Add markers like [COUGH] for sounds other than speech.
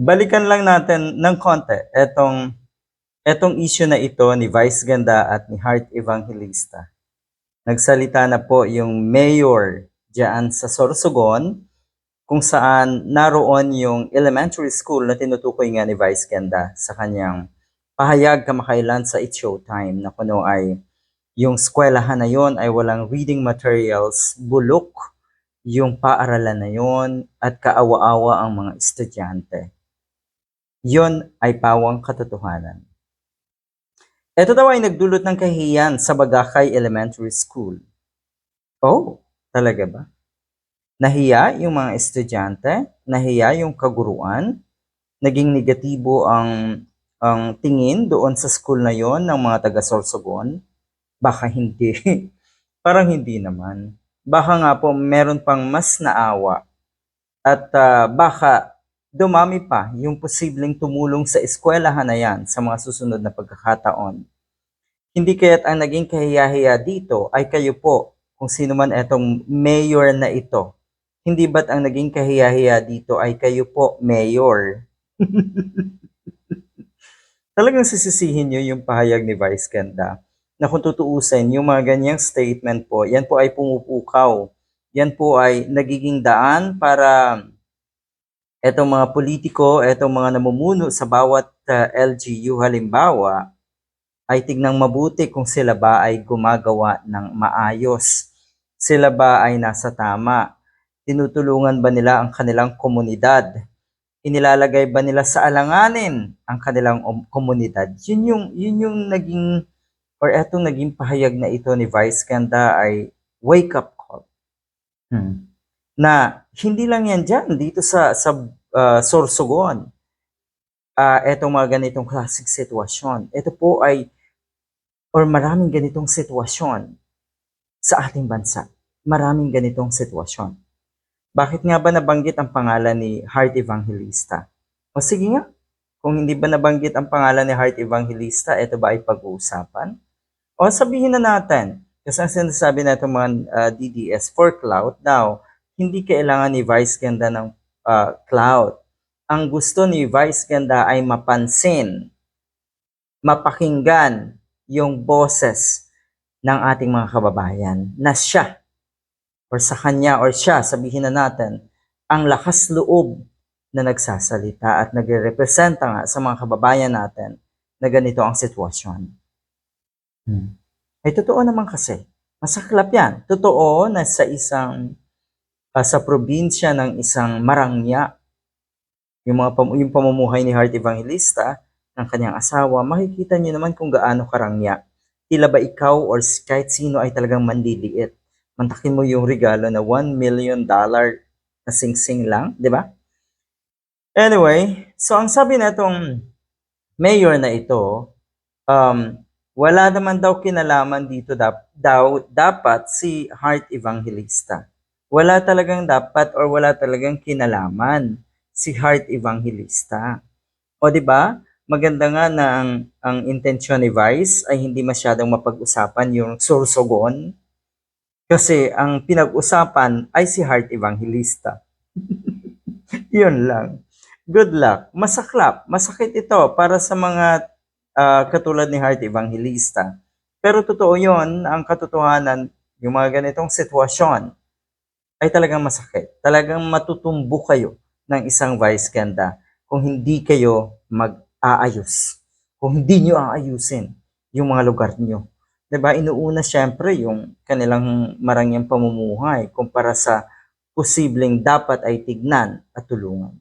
Balikan lang natin ng konti etong etong issue na ito ni Vice Ganda at ni Heart Evangelista. Nagsalita na po yung mayor diyan sa Sorsogon kung saan naroon yung elementary school na tinutukoy nga ni Vice Ganda sa kanyang pahayag kamakailan sa It's Showtime na kuno ay yung eskwelahan na yon ay walang reading materials, bulok yung paaralan na yon at kaawa-awa ang mga estudyante. Yon ay pawang katotohanan. Ito daw ay nagdulot ng kahiyan sa Bagakay Elementary School. Oh, talaga ba? Nahiya yung mga estudyante, nahiya yung kaguruan, naging negatibo ang ang tingin doon sa school na yon ng mga taga Sorsogon. Baka hindi. [LAUGHS] Parang hindi naman. Baka nga po meron pang mas naawa. At ah, baka dumami pa yung posibleng tumulong sa eskwelahan na yan sa mga susunod na pagkakataon. Hindi kaya't ang naging kahiyahiya dito ay kayo po, kung sino man etong mayor na ito. Hindi ba't ang naging kahiyahiya dito ay kayo po, mayor? [LAUGHS] Talagang sisisihin nyo yung pahayag ni Vice Ganda na kung tutuusin, yung mga ganyang statement po, yan po ay pumupukaw. Yan po ay nagiging daan para etong mga politiko, etong mga namumuno sa bawat uh, LGU halimbawa, ay tignang mabuti kung sila ba ay gumagawa ng maayos. Sila ba ay nasa tama? Tinutulungan ba nila ang kanilang komunidad? Inilalagay ba nila sa alanganin ang kanilang om- komunidad? Yun yung, yun yung naging, or etong naging pahayag na ito ni Vice Ganda ay wake up call. Hmm na hindi lang yan dyan, dito sa, sa uh, Sorsogon, uh, etong mga ganitong klaseng sitwasyon. Ito po ay, or maraming ganitong sitwasyon sa ating bansa. Maraming ganitong sitwasyon. Bakit nga ba nabanggit ang pangalan ni Heart Evangelista? O sige nga, kung hindi ba nabanggit ang pangalan ni Heart Evangelista, ito ba ay pag-uusapan? O sabihin na natin, kasi ang sinasabi na itong mga uh, DDS for cloud, now, hindi kailangan ni Vice Ganda ng uh, cloud. Ang gusto ni Vice Ganda ay mapansin, mapakinggan yung boses ng ating mga kababayan na siya or sa kanya or siya, sabihin na natin, ang lakas loob na nagsasalita at nagre-representa nga sa mga kababayan natin na ganito ang sitwasyon. Hmm. Ay totoo naman kasi. Masaklap yan. Totoo na sa isang uh, sa probinsya ng isang marangya, yung, mga yung pamumuhay ni Heart Evangelista, ng kanyang asawa, makikita niyo naman kung gaano karangya. Tila ba ikaw or kahit sino ay talagang mandiliit. Mantakin mo yung regalo na 1 million dollar na sing-sing lang, di ba? Anyway, so ang sabi na itong mayor na ito, um, wala naman daw kinalaman dito dap, daw, dapat si Heart Evangelista wala talagang dapat or wala talagang kinalaman si Heart Evangelista. O di ba? Maganda nga na ang, ang intensyon ni Vice ay hindi masyadong mapag-usapan yung sorsogon kasi ang pinag-usapan ay si Heart Evangelista. [LAUGHS] Yun lang. Good luck. Masaklap. Masakit ito para sa mga uh, katulad ni Heart Evangelista. Pero totoo yon ang katotohanan, yung mga ganitong sitwasyon ay talagang masakit. Talagang matutumbo kayo ng isang vice ganda kung hindi kayo mag-aayos. Kung hindi nyo aayusin yung mga lugar nyo. ba? Inuuna siyempre yung kanilang marangyang pamumuhay kumpara sa posibleng dapat ay tignan at tulungan.